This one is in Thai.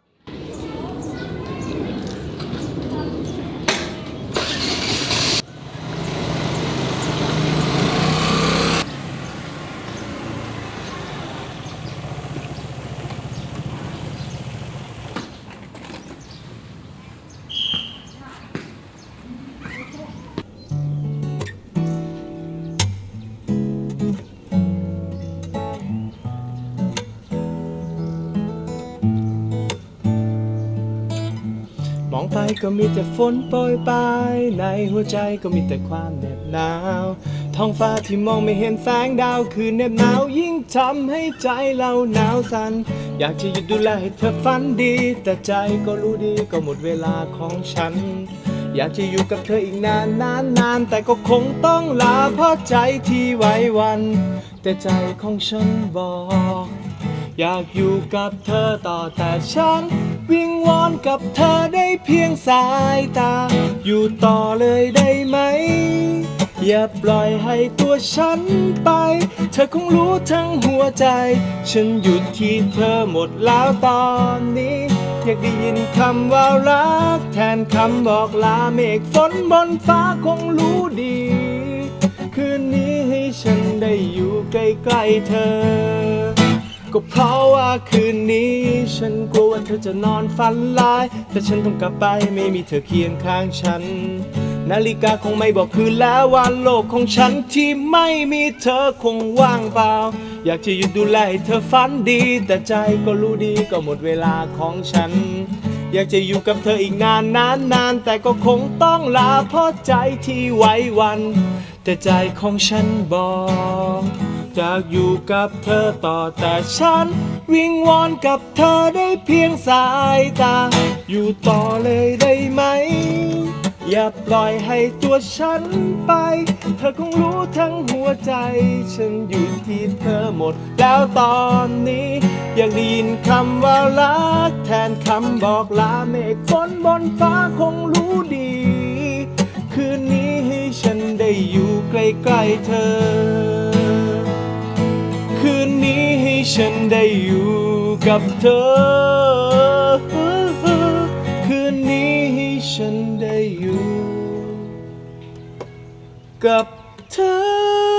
ครับ มองไปก็มีแต่ฝนโปรยปลายในหัวใจก็มีแต่ความเหน็บหนาว ท้องฟ้าที่มองไม่เห็นแสงดาวคือเหน็บหนาวยิ่งทำให้ใจเราหนาวสัน่นอยากจะหยุดดูแลให้เธอฝันดี แต่ใจก็รู้ดีก็หมดเวลาของฉัน อยากจะอยู่กับเธออีกนานนานนานแต่ก็คงต้องลาเพราะใจที่ไว้วัน แต่ใจของฉันบอก อยากอยู่กับเธอต่อแต่ฉัน วิงวอนกับเธอได้เพียงสายตา อยู่ต่อเลยได้ไหม อย่าปล่อยให้ตัวฉันไป เธอคงรู้ทั้งหัวใจ ฉันหยุดที่เธอหมดแล้วตอนนี้ อยากได้ยินคำว่ารัก แทนคำบอกลาเมฆฝนบนฟ้าคงรู้ดีคืนนี้ให้ฉันได้อยู่ใกล้ๆเธอ ก็เพราะว่าคืนนี้ ฉันกลัวว่าเธอจะนอนฝันร้าย แต่ฉันต้องกลับไปไม่มีเธอเคียงข้างฉัน นาฬิกาคงไม่บอกคืนแล้วว่าโลกของฉันที่ไม่มีเธอคงว่างเปล่า อยากจะหยุดดูแลให้เธอฝันดี แต่ใจก็รู้ดีก็หมดเวลาของฉัน อยากจะอยู่กับเธออีกนานนานนานแต่ก็คงต้องลาเพราะใจที่ไว้วัน แต่ใจของฉันบอก อยากอยู่กับเธอต่อแต่ฉัน วิงวอนกับเธอได้เพียงสายตา อยู่ต่อเลยได้ไหม อย่าปล่อยให้ตัวฉันไป เธอคงรู้ทั้งหัวใจ ฉันอยู่ที่เธอหมด แล้วตอนนี้ อยากได้ยินคำว่ารัก แทนคำบอกลาเมฆฝนบนฟ้าคงรู้ดี คืนนี้ให้ฉันได้อยู่ใกล้ๆเธอ ฉันได้อยู่กับเธอ คืนนี้ให้ฉันได้อยู่ กับเธอ